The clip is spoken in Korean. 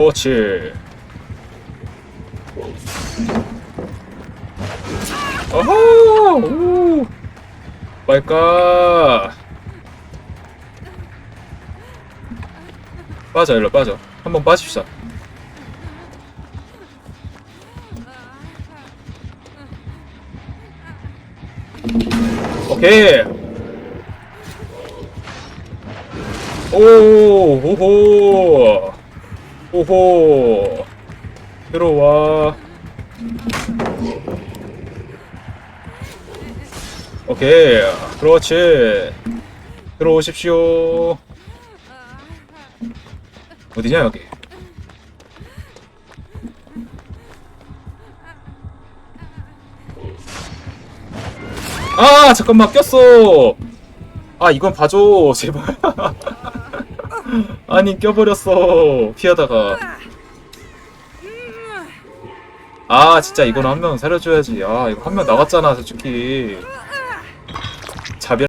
그렇지. 어허! 우! 말까? 빠져, 일로 빠져. 한번 빠집시다. 오케이. 오, 호호. 호호. 들어와. 오케이. 그렇지. 들어오십시오. 어디냐, 여기? 아, 잠깐만, 꼈어. 아, 이건 봐줘. 제발. 아니, 껴버렸어. 피하다가. 아, 진짜 이건 한 명 살려줘야지. 아, 이거 한 명 나갔잖아, 솔직히. 자별.